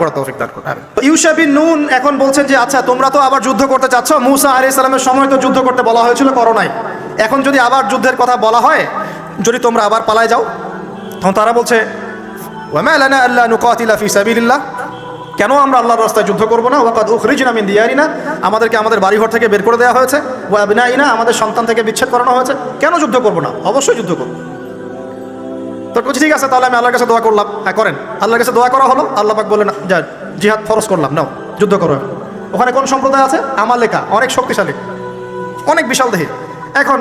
করার তৌফিক নুন এখন বলছেন যে আচ্ছা তোমরা তো আবার যুদ্ধ করতে চাচ্ছ। মুসা আলাইহিস সালামের সময় তো যুদ্ধ করতে বলা হয়েছিল করো নাই এখন যদি আবার যুদ্ধের কথা বলা হয়, যদি তোমরা আবার পালায় যাও, তখন তারা বলছে ওয়ামা লানা আল্লা নুকাতিলা ফি সাবিলিল্লাহ। কেন আমরা আল্লাহর রাস্তায় যুদ্ধ করব না? ওয়াকাদ উখরিজনা মিন দিয়ারিনা। আমাদেরকে আমাদের বাড়িঘর থেকে বের করে দেওয়া হয়েছে। ওয়া আবনাইনা, আমাদের সন্তান থেকে বিচ্ছেদ করানো হয়েছে। কেন যুদ্ধ করব না? অবশ্যই যুদ্ধ করব। তো ঠিক আছে, তাহলে আমি আল্লাহর কাছে দোয়া করলাম। হ্যাঁ করেন। আল্লাহর কাছে দোয়া করা হলো, আল্লাহ পাক বললেন, যা, জিহাদ ফরজ করলাম, নাও, যুদ্ধ করো। ওখানে কোন সম্প্রদায় আছে? আমার লেখা অনেক শক্তিশালী, অনেক বিশাল দেহি। এখন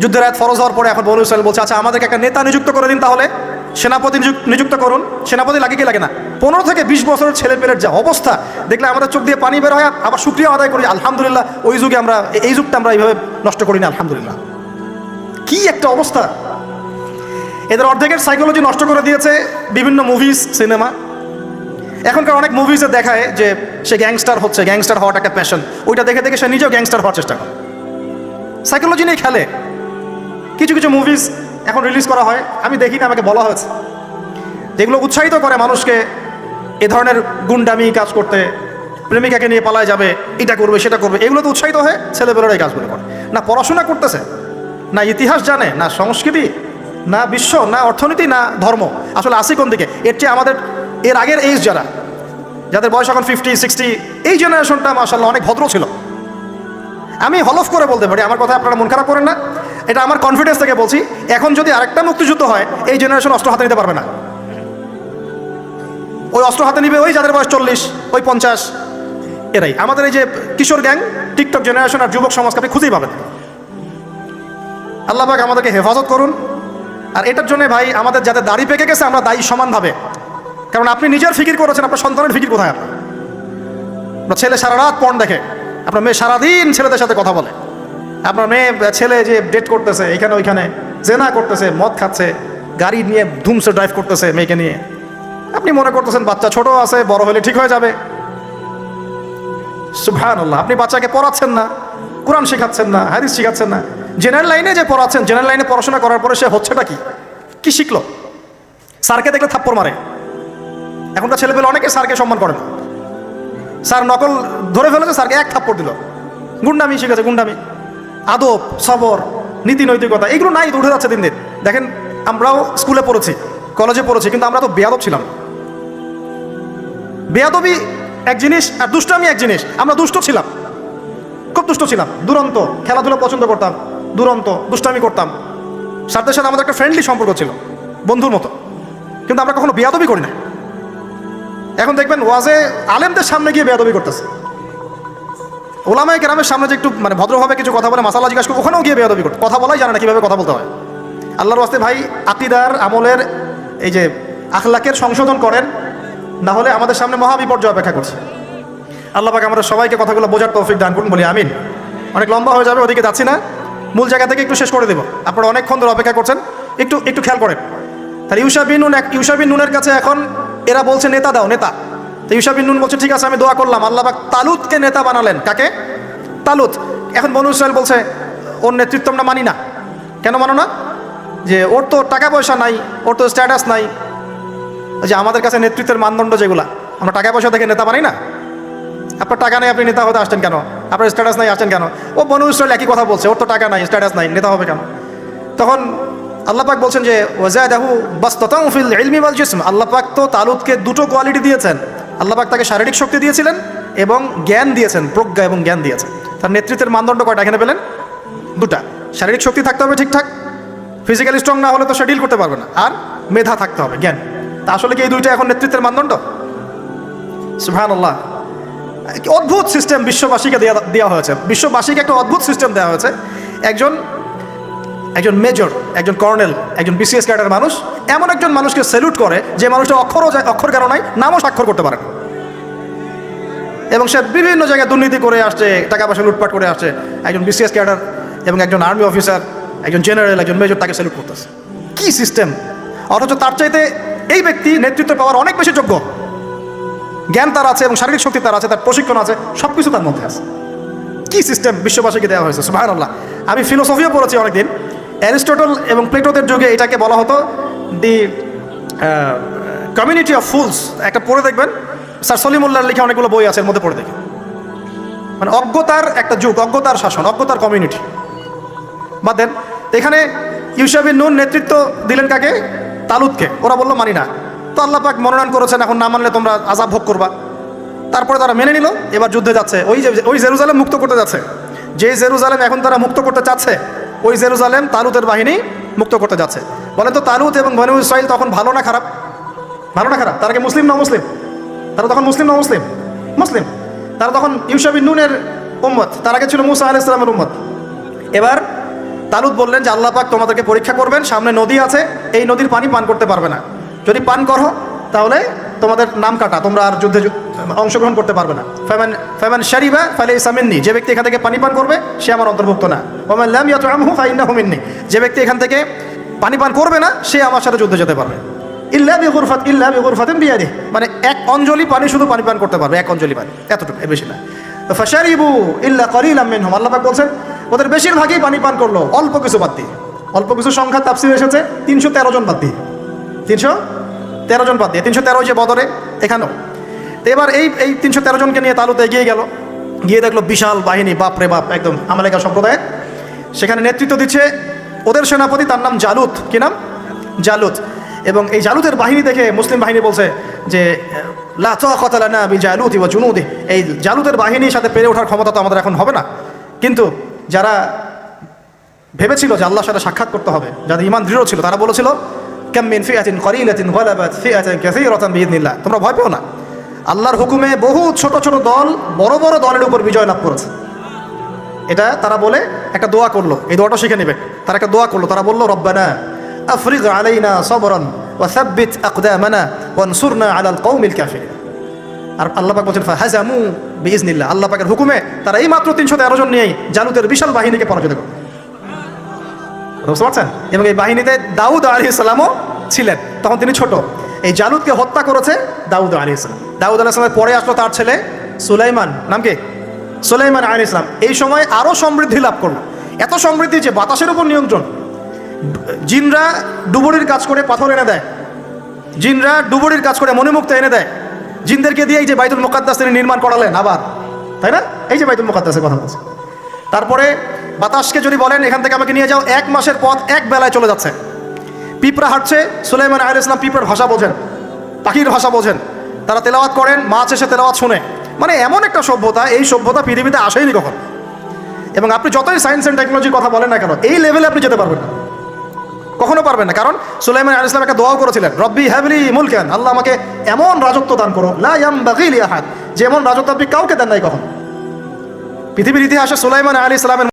যুদ্ধের রাত ফরজ হওয়ার পরে এখন বনু ইসরায়েল বলছে আচ্ছা আমাদেরকে একটা নেতা নিযুক্ত করে দিন তাহলে। সেনাপতি নিযুক্ত করুন। সেনাপতি লাগে কি লাগে না? পনেরো থেকে বিশ বছরের ছেলে পেলের যা অবস্থা, দেখলে আমাদের চোখ দিয়ে পানি বের হয়, আবার শুক্রিয়া আদায় করি, আলহামদুলিল্লাহ, ওই যুগে আমরা, এই যুগটা আমরা এইভাবে নষ্ট করি না, আলহামদুলিল্লাহ। কি একটা অবস্থা! এদের অর্ধেকের সাইকোলজি নষ্ট করে দিয়েছে বিভিন্ন মুভিজ সিনেমা এখনকার অনেক মুভিজে দেখায় যে সে গ্যাংস্টার হচ্ছে গ্যাংস্টার হওয়াটা একটা প্যাশন ওইটা দেখে দেখে সে নিজেও গ্যাংস্টার হওয়ার চেষ্টা করে। সাইকোলজি নিয়ে খেলে। কিছু কিছু মুভিজ এখন রিলিজ করা হয়। আমি দেখি না আমাকে বলা হয়েছে। যেগুলো উৎসাহিত করে মানুষকে এ ধরনের গুন্ডামি কাজ করতে, প্রেমিকাকে নিয়ে পালায় যাবে, এটা করবে, সেটা করবে, এগুলো তো উৎসাহিত হয়ে ছেলেবেলারা এই কাজগুলো করে। না পড়াশোনা করতেছে, না ইতিহাস জানে, না সংস্কৃতি না বিশ্ব, না অর্থনীতি, না ধর্ম। আসলে আসি কোন দিকে? এর চেয়ে আমাদের, এর আগের এইজ যারা, যাদের বয়স এখন ফিফটি সিক্সটি এই জেনারেশনটা মাসাল্লাহ অনেক ভদ্র ছিল। আমি হলফ করে বলতে পারি, আমার কথা আপনারা মন খারাপ করেন না। এটা আমার কনফিডেন্স থেকে বলছি, এখন যদি আরেকটা মুক্তিযুদ্ধ হয়, এই জেনারেশন অস্ত্র হাতে নিতে পারবে না। ওই অস্ত্র হাতে নিবে ওই যাদের বয়স চল্লিশ, ওই পঞ্চাশ, এরাই। আমাদের এই যে কিশোর গ্যাং, টিকটক জেনারেশন আর যুবক সমাজকে আপনি খুঁজেই পাবেন। আল্লাহ আমাদেরকে হেফাজত করুন। আর এটার জন্য ভাই আমাদের যাদের দাড়ি পেকে গেছে, আমরা দায়ী সমানভাবে। কারণ আপনি নিজের ফিকির করেছেন, আপনার সন্তানের ফিকির কোথায় আপনার? ছেলে সারা রাত পণ দেখে, আপনার মেয়ে সারাদিন ছেলেদের সাথে কথা বলে। আপনার মেয়ে ছেলে যে ডেট করতেছে, এখানে ওইখানে, জেনা করতেছে, মদ খাচ্ছে, গাড়ি নিয়ে ধুমসে ড্রাইভ করতেছে মেয়েকে নিয়ে। আপনি মনে করতেছেন বাচ্চা ছোট আছে, বড় হলে ঠিক হয়ে যাবে। সুভান আপনি বাচ্চাকে পড়াচ্ছেন না, কোরআন শেখাচ্ছেন না, হাদিস শেখাচ্ছেন না। জেনারেল লাইনে যে পড়াচ্ছেন জেনারেল লাইনে পড়াশোনা করার পরে সে হচ্ছেটা কি? কি শিখলো? স্যারকে দেখলে থাপ্পড় মারে। এখনকার ছেলেপেলে অনেকে স্যারকে সম্মান করে না। স্যার নকল ধরে ফেলেছে, স্যারকে এক থাপ্পড় দিল। গুন্ডামি শিখেছে, গুন্ডামি। আদব, সবর, নীতি নৈতিকতা, এগুলো নাই, উঠে যাচ্ছে দিন দিন। দেখেন, আমরাও স্কুলে পড়েছি, কলেজে পড়েছি, কিন্তু আমরা তো বেয়াদব ছিলাম। বেয়াদবি এক জিনিস আর দুষ্টামি এক জিনিস। আমরা দুষ্ট ছিলাম। খুব দুষ্ট ছিলাম, দুরন্ত, খেলাধুলা পছন্দ করতাম। দুরন্ত দুষ্টামি করতাম। স্যারদের সাথে আমাদের একটা ফ্রেন্ডলি সম্পর্ক ছিল, বন্ধুর মতো। কিন্তু আমরা কখনো বেয়াদবি করি না এখন দেখবেন ওয়াজে আলেমদের সামনে গিয়ে বেয়াদবি করতেছে। ওলামায় গ্রামের সামনে যে একটু মানে ভদ্রভাবে কিছু কথা বলে, মাসালা জিজ্ঞাসা করে, ওখানেও গিয়ে বেয়াদবি করতে। কথা বলাই জানে না কীভাবে কথা বলতে হয়। আল্লাহর ওয়াস্তে ভাই আকিদার, আমলের এই যে আখলাকের সংশোধন করেন, না হলে আমাদের সামনে মহা বিপর্যয় অপেক্ষা করছে। আল্লাহ পাক আমাদের সবাইকে কথাগুলো বোঝার তৌফিক দান করুন, বলি আমিন। অনেক লম্বা হয়ে যাবে, ওদিকে যাচ্ছি না। মূল জায়গা থেকে একটু শেষ করে দেবো। আপনারা অনেকক্ষণ ধরে অপেক্ষা করছেন। একটু একটু খেয়াল করেন। তাহলে ইউসা বিন নুন এক ইউসা বিন নুনের কাছে এখন এরা বলছে, নেতা দাও, নেতা। তো ইউসা বিন নুন বলছে, ঠিক আছে, আমি দোয়া করলাম। আল্লাহ পাক তালুতকে নেতা বানালেন। কাকে? তালুত। এখন বনু ইসরায়েল বলছে, ওর নেতৃত্ব আমরা মানি না। কেন মানো না? যে ওর তো টাকা পয়সা নাই, ওর তো স্ট্যাটাস নাই। যে আমাদের কাছে নেতৃত্বের মানদণ্ড যেগুলা, আমরা টাকা পয়সা থেকে নেতা বানাই না? আপনার টাকা নেই, আপনি নেতা হতে আসছেন কেন? আপনার স্ট্যাটাস নাই আসছেন কেন? ও বনু ইসরায়েল একই কথা বলছে, ওর তো টাকা নাই স্ট্যাটাস নাই, নেতা হবে কেন? তখন আল্লাহ পাক বলছেন যে, ওয়াজাদাহু বাস্ততাম ফিল ইলমি ওয়াল জিসম। আল্লাহ পাক তো তালুতকে দুটো কোয়ালিটি দিয়েছেন। আল্লাহ পাক তাকে শারীরিক শক্তি দিয়েছিলেন এবং জ্ঞান দিয়েছেন, প্রজ্ঞা এবং জ্ঞান দিয়েছেন। তার নেতৃত্বের মানদণ্ড কয়টা? এখানে পেলেন? দুটা। শারীরিক শক্তি থাকতে হবে ঠিকঠাক ফিজিক্যালি স্ট্রং না হলে তো সে ডিল করতে পারবে না। আর মেধা থাকতে হবে, জ্ঞান। তা আসলে কি এই দুইটা এখন নেতৃত্বের মানদণ্ড? সুহান আল্লাহ অদ্ভুত সিস্টেম বিশ্ববাসীকে দেওয়া দেওয়া হয়েছে। বিশ্ববাসীকে একটা অদ্ভুত সিস্টেম দেওয়া হয়েছে। একজন একজন মেজর একজন কর্নেল একজন বিসিএস ক্যাডার মানুষ, এমন একজন মানুষকে স্যালুট করে যে মানুষটা অক্ষরও যায় অক্ষর নাই, নামও স্বাক্ষর করতে পারে এবং সে বিভিন্ন জায়গায় দুর্নীতি করে আসছে টাকা পয়সা লুটপাট করে আসছে। একজন বিসিএস ক্যাডার এবং একজন আর্মি অফিসার একজন জেনারেল একজন মেজর তাকে স্যালুট করতেছে। কি সিস্টেম অথচ তার চাইতে এই ব্যক্তি নেতৃত্ব পাওয়ার অনেক বেশি যোগ্য। জ্ঞান তার আছে এবং শারীরিক শক্তি তার আছে, তার প্রশিক্ষণ আছে সব কিছু তার মধ্যে আছে। কি সিস্টেম বিশ্ববাসীকে দেওয়া হয়েছে? সুবাহ আল্লাহ আমি ফিলোসফিও পড়েছি অনেকদিন। অ্যারিস্টটল এবং প্লেটোদের যুগে এটাকে বলা হতো দি কমিউনিটি অফ ফুলস একটা পড়ে দেখবেন। স্যার সলিমুল্লাহর লিখে অনেকগুলো বই আছে, এর মধ্যে পড়ে দেখেন মানে অজ্ঞতার একটা যুগ, অজ্ঞতার শাসন, অজ্ঞতার কমিউনিটি বাদ দেন, এখানে ইউসাবিন নুন নেতৃত্ব দিলেন কাকে? তালুদকে ওরা বলল, মানি না। তো আল্লাহ পাক মনোনয়ন করেছেন, এখন না মানলে তোমরা আজাব ভোগ করবা। তারপরে তারা মেনে নিল, এবার যুদ্ধে যাচ্ছে। ওই ওই জেরুজালেম মুক্ত করতে যাচ্ছে। যে জেরুজালেম এখন তারা মুক্ত করতে চাচ্ছে, ওই জেরুজালেম তালুতের বাহিনী মুক্ত করতে যাচ্ছে। বলেন তো তালুত এবং বনু ইসরাইল তখন ভালো না খারাপ? ভালো না খারাপ? তারা কি মুসলিম না মুসলিম? তারা তখন মুসলিম না মুসলিম? মুসলিম। তারা তখন ইউসাবিন নুনের উম্মত। তার আগে ছিল মুসা আল ইসলামের উম্মত। এবার তালুত বললেন যে, আল্লাহ পাক তোমাদেরকে পরীক্ষা করবেন, সামনে নদী আছে, এই নদীর পানি পান করতে পারবে না। যদি পান করো, তাহলে তোমাদের নাম কাটা, তোমরা আর যুদ্ধে অংশগ্রহণ করতে পারবে না। ফেমান ফেমান শারিবা ফালে ইসামিননি যে ব্যক্তি এখান থেকে পানি পান করবে, সে আমার অন্তর্ভুক্ত না। ওমান লাম ইয়াতআমহু ফাইন্নাহু মিন্নি, যে ব্যক্তি এখান থেকে পানি পান করবে না, সে আমার সাথে যুদ্ধে যেতে পারবে। ইল্লা বিগুরফাত, ইল্লা বিগুরফাতিন বিয়াদি মানে এক অঞ্জলি পানি শুধু পানি পান করতে পারবে, এক অঞ্জলি পানি, এতটুকু বেশি না। তো ফাশারিবু ইল্লা কলিলাম মিনহুম, আল্লাহ পাক বলছেন, ওদের বেশিরভাগই পানি পান করল, অল্প কিছু বাদ দিয়ে। অল্প কিছু সংখ্যা তাফসির এসেছে, তিনশো তেরো জন বাদ দিয়ে। তিনশো তেরো জন বাদ দিয়ে, তিনশো তেরো যে বদরে, এখানেও। তো এবার এই এই তিনশো তেরো জনকে নিয়ে তালুতে এগিয়ে গেল। গিয়ে দেখল বিশাল বাহিনী বাপ রে বাপ, একদম আমালেকা সম্প্রদায় সেখানে নেতৃত্ব দিচ্ছে ওদের সেনাপতি, তার নাম জালুত। কি নাম? জালুত। এবং এই জালুতের বাহিনী দেখে মুসলিম বাহিনী বলছে যে, লা কথা না বি জালুত ইবা জুনুদি। এই জালুতের বাহিনীর সাথে পেরে ওঠার ক্ষমতা তো আমাদের এখন হবে না। কিন্তু যারা ভেবেছিল যে আল্লাহর সাথে সাক্ষাৎ করতে হবে, যাদের ইমান দৃঢ় ছিল, তারা বলেছিল ক্যামিন ফিয়াতিন করিলাতিন গলাবাত ফিয়াতিন কাসীরাতান বিইذنিল্লাহ তোমরা ভয় পেও না। আল্লাহর হুকুমে বহু ছোট ছোট দল, বড় বড় দলের উপর বিজয় লাভ করেছে। এটা তারা বলে, একটা দোয়া করল। এই দোয়াটা শিখে নেবে। তারা একটা দোয়া করল। তারা বলল, রব্বানা আফরিগ আলাইনা সবরন ওয়া সাব্বিত আকদামানা ওয়ানসুরনা আলাল কওমিল কাফিরিন. আর আল্লাহ পাক বলছেন, ফাহাজামু বিইজনিল্লাহ। আল্লাহ পাকের হুকুমে তারা এই মাত্র তিনশো তেরো জন নিয়েই জালুতের বিশাল বাহিনীকে পরাজিত করবে বুঝতে পারছেন? এবং এই বাহিনীতে দাউদ আলী ইসলামও ছিলেন। তখন তিনি ছোট। এই জালুদকে হত্যা করেছে দাউদ আলী ইসলাম দাউদ আলী ইসলামের পরে আসলো তার ছেলে সুলাইমান। নাম কি? সুলাইমান আলী ইসলাম এই সময় আরও সমৃদ্ধি লাভ করল। এত সমৃদ্ধি যে বাতাসের উপর নিয়ন্ত্রণ। জিনরা ডুবুরির কাজ করে পাথর এনে দেয়। জিনরা ডুবুরির কাজ করে মণিমুক্ত এনে দেয়। জিনদেরকে দিয়ে এই যে বাইতুল মোকাদ্দাস তিনি নির্মাণ করালেন আবার। তাই না? এই যে বাইতুল মোকাদ্দাসের কথা বলছে। তারপরে বাতাসকে যদি বলেন, এখান থেকে আমাকে নিয়ে যাও, এক মাসের পথ এক বেলায় চলে যাচ্ছে। পিঁপড়া হাঁটছে, সুলাইমান আহ ইসলাম পিঁপড়ার ভাষা বোঝেন, পাখির ভাষা বোঝেন। তারা তেলাওয়াত করেন, মাছ এসে তেলাওয়াত শুনে। মানে এমন একটা সভ্যতা, এই সভ্যতা পৃথিবীতে আসেনি কখন? এবং আপনি যতই সায়েন্স অ্যান্ড টেকনোলজির কথা বলেন না কেন, এই লেভেলে আপনি যেতে পারবেন না। কখনো পারবেন না, কারণ সুলাইমান আল ইসলাম একটা দোয়াও করেছিলেন, রব্বি হ্যাভলি মুলকেন। আল্লাহ আমাকে এমন রাজত্ব দান করো, লা ইয়াম বাগিল ইয়াহাদ যেমন রাজত্ব আপনি কাউকে দেন নাই কখন। পৃথিবীর ইতিহাসে সুলাইমান আলী ইসলামের